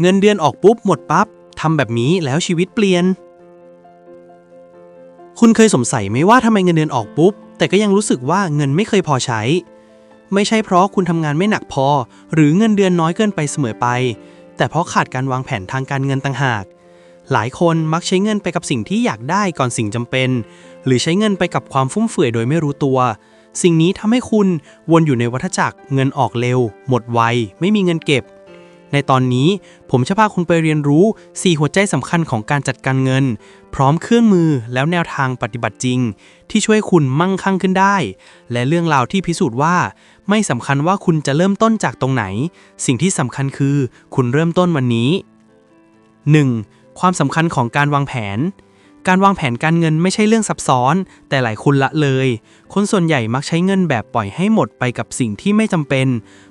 เงินเดือนออกปุ๊บหมดปั๊บทำแบบนี้แล้วชีวิตเปลี่ยน คุณเคยสงสัยไหมว่าทำไมเงินเดือนออกปุ๊บ แต่ก็ยังรู้สึกว่าเงินไม่เคยพอใช้ ไม่ใช่เพราะคุณทำงานไม่หนักพอ หรือเงินเดือนน้อยเกินไปเสมอไป แต่เพราะขาดการวางแผนทางการเงินต่างหาก หลายคนมักใช้เงินไปกับสิ่งที่อยากได้ก่อนสิ่งจำเป็น หรือใช้เงินไปกับความฟุ่มเฟือยโดยไม่รู้ตัวสิ่งนี้ทำให้คุณวนอยู่ในวัฏจักรเงินออกเร็ว หมดไว ไม่มีเงินเก็บ ในตอนนี้ผมจะพาคุณไปเรียนรู้ 4 หัวใจสำคัญของการจัดการเงิน พร้อมเครื่องมือแล้วแนวทางปฏิบัติจริง ที่ช่วยคุณมั่งคั่งขึ้นได้ และเรื่องราวที่พิสูจน์ว่า ไม่สำคัญว่าคุณจะเริ่มต้นจากตรงไหน สิ่งที่สำคัญคือ คุณเริ่มต้นวันนี้ 1. ความสำคัญของการวางแผน การวางแผนการเงินไม่ใช่เรื่องซับซ้อน แต่หลายคนละเลย คนส่วนใหญ่มักใช้เงินแบบปล่อยให้หมดไปกับสิ่งที่ไม่จำเป็น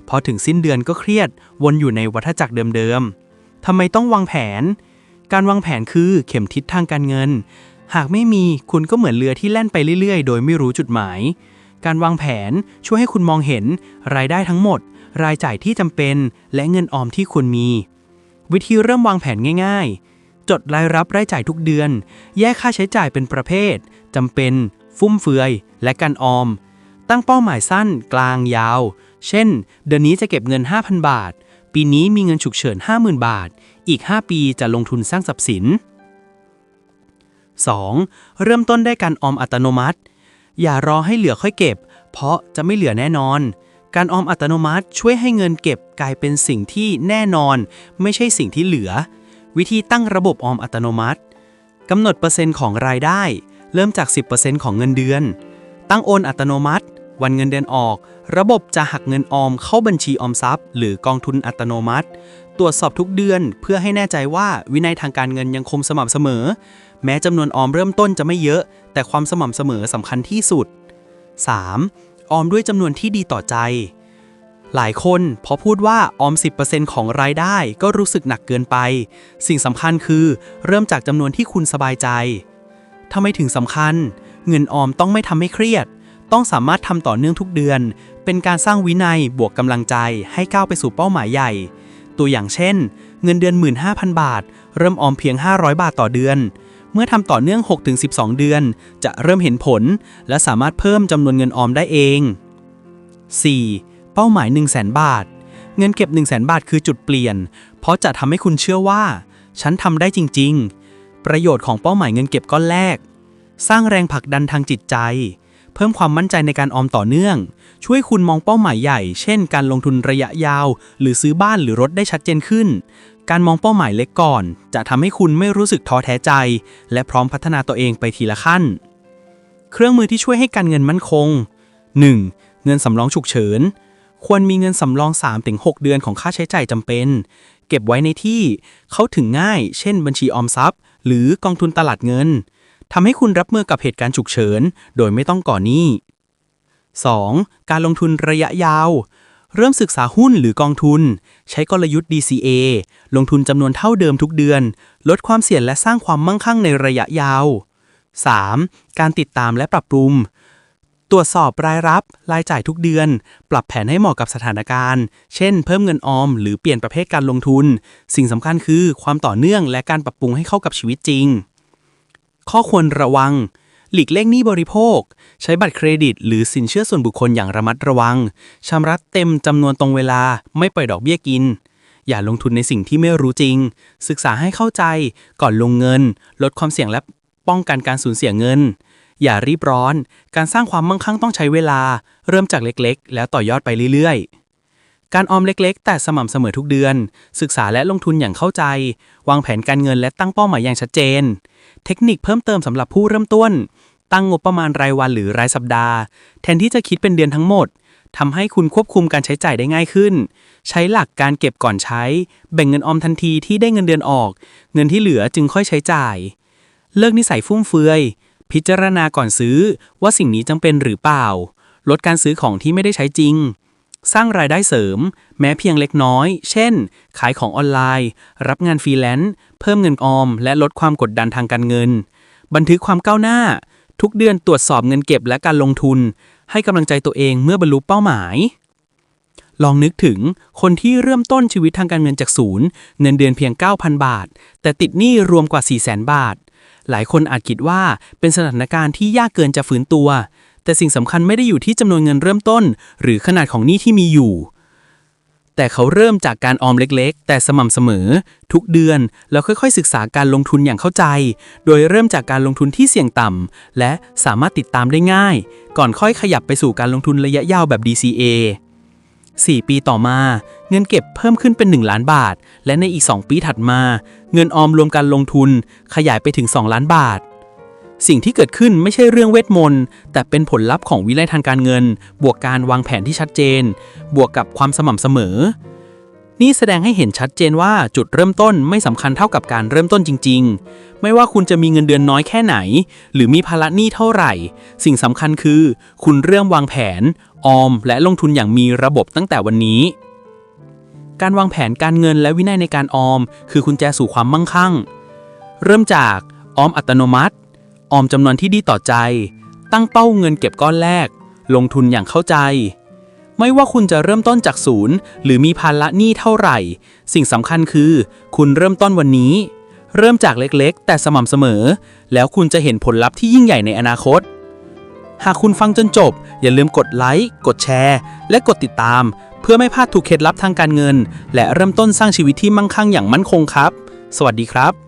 พอถึงสิ้นเดือนก็เครียด วนอยู่ในวัฏจักรเดิมๆทำไมต้องวางแผน การวางแผนคือเข็มทิศทางการเงิน หากไม่มีคุณก็เหมือนเรือที่แล่นไปเรื่อยๆ โดยไม่รู้จุดหมาย การวางแผนช่วยให้คุณมองเห็น รายได้ทั้งหมด รายจ่ายที่จำเป็น และเงินออมที่คุณมี วิธีเริ่มวางแผนง่าย ๆ จดรายรับรายจ่ายทุกเดือน แยกค่าใช้จ่ายเป็นประเภทจำเป็น ฟุ่มเฟือย และการออม ตั้งเป้าหมายสั้น กลางยาว เช่น เดือนนี้จะเก็บเงิน 5,000 บาท ปีนี้มีเงินฉุกเฉิน 50,000 บาท อีก 5 ปีจะลงทุนสร้างทรัพย์สิน 2. เริ่มต้นได้การออมอัตโนมัติ อย่ารอให้เหลือค่อยเก็บ เพราะจะไม่เหลือแน่นอน การออมอัตโนมัติช่วยให้เงินเก็บกลายเป็นสิ่งที่แน่นอน ไม่ใช่สิ่งที่เหลือ วิธีตั้งระบบออมอัตโนมัติกำหนดเปอร์เซ็นต์ของรายได้ เริ่มจาก 10%ของเงินเดือน ตั้งโอนอัตโนมัติ วันเงินเดือนออก ระบบจะหักเงินออมเข้าบัญชีออมทรัพย์ หรือกองทุนอัตโนมัติ ตรวจสอบทุกเดือนเพื่อให้แน่ใจว่าวินัยทางการเงินยังคงสม่ำเสมอ แม้จำนวนออมเริ่มต้นจะไม่เยอะ แต่ความสม่ำเสมอสำคัญที่สุด 3. ออมด้วยจำนวนที่ดีต่อใจ หลายคนพอพูดว่าออม 10%ของรายได้ก็รู้สึกหนักเกินไป สิ่งสำคัญคือเริ่มจากจำนวนที่คุณสบายใจทำไมถึงสำคัญ เงินออมต้องไม่ทำให้เครียด ต้องสามารถทำต่อเนื่องทุกเดือน เป็นการสร้างวินัยบวกกำลังใจให้ก้าวไปสู่เป้าหมายใหญ่ ตัวอย่างเช่น เงินเดือน 15,000 บาท เริ่มออมเพียง 500 บาทต่อเดือน เมื่อทำต่อเนื่อง 6-12 เดือน จะเริ่มเห็นผล และสามารถเพิ่มจำนวนเงินออมได้เอง 4. เป้าหมาย 1 0 0 0 0แบาท เงินเก็บ 1 0 0 0 0แบาทคือจุดเปลี่ยน เพราะจะทำให้คุณเชื่อว่า ฉันทำได้จริง ๆ ประโยชน์ของเป้าหมายเงินเก็บก้อนแรก สร้างแรงผลักดันทางจิตใจ เพิ่มความมั่นใจในการออมต่อเนื่อง ช่วยคุณมองเป้าหมายใหญ่ เช่น การลงทุนระยะยาว หรือซื้อบ้านหรือรถได้ชัดเจนขึ้น การมองเป้าหมายเล็กก่อน จะทำให้คุณไม่รู้สึกท้อแท้ใจ และพร้อมพัฒนาตัวเองไปทีละขั้น เครื่องมือที่ช่วยให้การเงินมั่นคง 1. เงินสำรองฉุกเฉิน ควรมีเงินสำรอง 3-6 เดือนของค่าใช้จ่ายจำเป็น เก็บไว้ในที่เข้าถึงง่าย เช่น บัญชีออมทรัพย์ หรือกองทุนตลาดเงินทำให้คุณรับมือกับเหตุการณ์ฉุกเฉิน โดยไม่ต้องก่อหนี้ 2. การลงทุนระยะยาว เริ่มศึกษาหุ้นหรือกองทุน ใช้กลยุทธ์ DCA ลงทุนจำนวนเท่าเดิมทุกเดือน ลดความเสี่ยงและสร้างความมั่งคั่งในระยะยาว 3. การติดตามและปรับปรุง ตรวจสอบรายรับ รายจ่ายทุกเดือน ปรับแผนให้เหมาะกับสถานการณ์ เช่น เพิ่มเงินออม หรือเปลี่ยนประเภทการลงทุน สิ่งสำคัญคือความต่อเนื่องและการปรับปรุงให้เข้ากับชีวิตจริง ข้อควรระวัง หลีกเลี่ยงหนี้บริโภค ใช้บัตรเครดิต หรือสินเชื่อส่วนบุคคลอย่างระมัดระวังชำระเต็มจำนวนตรงเวลา ไม่ปล่อยดอกเบี้ยกิน อย่าลงทุนในสิ่งที่ไม่รู้จริง ศึกษาให้เข้าใจ ก่อนลงเงิน ลดความเสี่ยงและป้องกันการสูญเสียเงิน อย่ารีบร้อน การสร้างความมั่งคั่งต้องใช้เวลา เริ่มจากเล็กๆ แล้วต่อยอดไปเรื่อยๆ การออมเล็กๆ แต่สม่ำเสมอทุกเดือน ศึกษาและลงทุนอย่างเข้าใจ วางแผนการเงินและตั้งเป้าหมายอย่างชัดเจน เทคนิคเพิ่มเติมสำหรับผู้เริ่มต้น ตั้งงบประมาณรายวันหรือรายสัปดาห์ แทนที่จะคิดเป็นเดือนทั้งหมดทำให้คุณควบคุมการใช้จ่ายได้ง่ายขึ้น ใช้หลักการเก็บก่อนใช้ แบ่งเงินออมทันทีที่ได้เงินเดือนออก เงินที่เหลือจึงค่อยใช้จ่าย เลิกนิสัยฟุ่มเฟือย พิจารณาก่อนซื้อว่าสิ่งนี้จำเป็นหรือเปล่า ลดการซื้อของที่ไม่ได้ใช้จริง สร้างรายได้เสริม แม้เพียงเล็กน้อย เช่น ขายของออนไลน์ รับงานฟรีแลนซ์ เพิ่มเงินออม และลดความกดดันทางการเงิน บันทึกความก้าวหน้า ทุกเดือนตรวจสอบเงินเก็บและการลงทุน ให้กำลังใจตัวเองเมื่อบรรลุเป้าหมายลองนึกถึงคนที่เริ่มต้นชีวิตทางการเงินจากศูนย์ เงินเดือนเพียง 9,000 บาท แต่ติดหนี้รวมกว่า 400,000 บาท หลายคนอาจคิดว่าเป็นสถานการณ์ที่ยากเกินจะฝืนตัว แต่สิ่งสำคัญไม่ได้อยู่ที่จำนวนเงินเริ่มต้น หรือขนาดของหนี้ที่มีอยู่ แต่เขาเริ่มจากการออมเล็กๆ แต่สม่ำเสมอ ทุกเดือนแล้วค่อยๆ ศึกษาการลงทุนอย่างเข้าใจ โดยเริ่มจากการลงทุนที่เสี่ยงต่ำและสามารถติดตามได้ง่าย ก่อนค่อยขยับไปสู่การลงทุนระยะยาวแบบ DCA 4 ปีต่อมา เงินเก็บเพิ่มขึ้นเป็น 1 ล้านบาท และในอีก 2 ปีถัดมา เงินออมรวมการลงทุนขยายไปถึง 2 ล้านบาท สิ่งที่เกิดขึ้นไม่ใช่เรื่องเวทมนต์ แต่เป็นผลลัพธ์ของวินัยทางการเงิน บวกการวางแผนที่ชัดเจน บวกกับความสม่ำเสมอ นี่แสดงให้เห็นชัดเจนว่าจุดเริ่มต้นไม่สำคัญเท่ากับการเริ่มต้นจริง ๆ ไม่ว่าคุณจะมีเงินเดือนน้อยแค่ไหน หรือมีภาระหนี้เท่าไหร่ สิ่งสำคัญคือ คุณเริ่มวางแผน ออม และลงทุนอย่างมีระบบตั้งแต่วันนี้ การวางแผนการเงินและวินัยในการออม คือกุญแจสู่ความมั่งคั่ง เริ่มจากออมอัตโนมัติ ออมจำนวนที่ดีต่อใจ ตั้งเป้าเงินเก็บก้อนแรก ลงทุนอย่างเข้าใจ ไม่ว่าคุณจะเริ่มต้นจากศูนย์หรือมีภาระหนี้เท่าไหร่ สิ่งสำคัญคือ คุณเริ่มต้นวันนี้ เริ่มจากเล็กๆ แต่สม่ำเสมอ แล้วคุณจะเห็นผลลัพธ์ที่ยิ่งใหญ่ในอนาคต หากคุณฟังจนจบ อย่าลืมกดไลค์ กดแชร์ และกดติดตาม เพื่อไม่พลาดทุกเคล็ดลับทางการเงิน และเริ่มต้นสร้างชีวิตที่มั่งคั่งอย่างมั่นคงครับ สวัสดีครับ